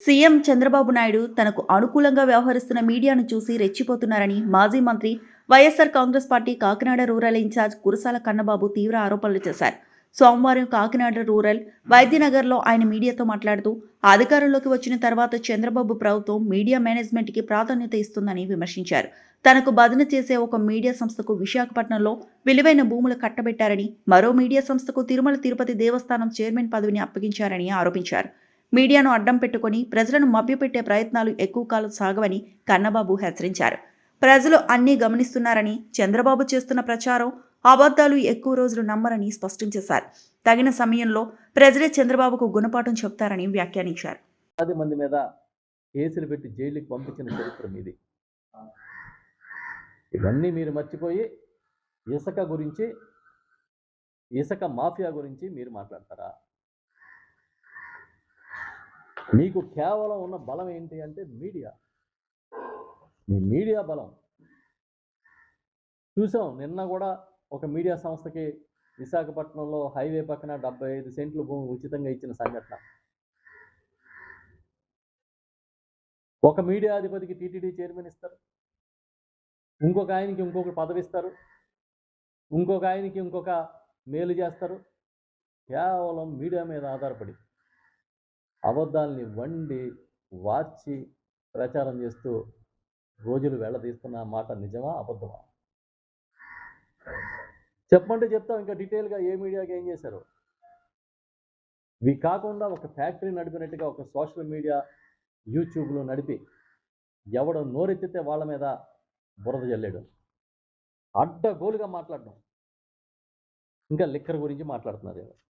CM Chandrababu Naidu తనకు అనుకూలంగా వ్యవహరిస్తున్న మీడియాను చూసి రెచ్చిపోతున్నారని మాజీ మంత్రి YSR Congress party Kakinada rural incharge Kurasala Kannababu తీవ్ర ఆరోపణలు చేశారు. సోమవారం కాకినాడ రూరల్ వైద్యనగర్లో ఆయన మీడియాతో మాట్లాడుతూ అధికారంలోకి వచ్చిన తర్వాత చంద్రబాబు ప్రభుత్వం మీడియా మేనేజ్మెంట్కి ప్రాధాన్యత ఇస్తుందని విమర్శించారు. తనకు బదిలీ చేసే ఒక మీడియా సంస్థకు విశాఖపట్నంలో విలువైన భూములు కట్టబెట్టారని మరో మీడియా సంస్థకు తిరుమల తిరుపతి దేవస్థానం చైర్మన్ పదవిని అప్పగించారని ఆరోపించారు. మీడియాను అడ్డం పెట్టుకొని ప్రజలను మభ్యపెట్టే ప్రయత్నాలు ఎక్కువ కాలం సాగవని కన్నబాబు హెచ్చరించారు. ప్రజలు అన్నీ గమనిస్తున్నారని చంద్రబాబు చేస్తున్న ప్రచారం అబద్ధాలు ఎక్కువ రోజులు నమ్మరని స్పష్టం చేశారు. తగిన సమయంలో ప్రజలే చంద్రబాబుకు గుణపాఠం చెప్తారని వ్యాఖ్యానించారు. పది మంది మీద కేసులు పెట్టి జైలుకి పంపించిన చరిత్ర మీది. ఇవన్నీ మీరు మర్చిపోయి ఇసుక గురించి ఇసుక మాఫియా గురించి మీరు మాట్లాడతారా? మీకు కేవలం ఉన్న బలం ఏంటి అంటే మీడియా. మీ మీడియా బలం. చూసాం నిన్న కూడా ఒక మీడియా సంస్థకి విశాఖపట్నంలో హైవే పక్కన డెబ్బై ఐదు సెంట్లు భూమి ఉచితంగా ఇచ్చిన సంఘటన. ఒక మీడియా అధిపతికి టీటీడీ చైర్మన్ ఇస్తారు. ఇంకొక ఆయనకి ఇంకొక పదవి ఇస్తారు. ఇంకొక ఆయనకి ఇంకొక మేలు చేస్తారు. కేవలం మీడియా మీద ఆధారపడి. అబద్ధాల్ని వండి వార్చి ప్రచారం చేస్తూ రోజులు వెళ్ళదీస్తున్న మాట నిజమా అబద్ధమా? చెప్పమంటే చెప్తాం ఇంకా డీటెయిల్గా ఏ మీడియాకి ఏం చేశారు? ఇవి కాకుండా ఒక ఫ్యాక్టరీ నడిపినట్టుగా ఒక సోషల్ మీడియా యూట్యూబ్లో నడిపి ఎవడు నోరెత్తితే వాళ్ళ మీద బురద జల్లాడు. అడ్డగోలుగా మాట్లాడడం. ఇంకా లిక్కర్ గురించి మాట్లాడుతున్నారు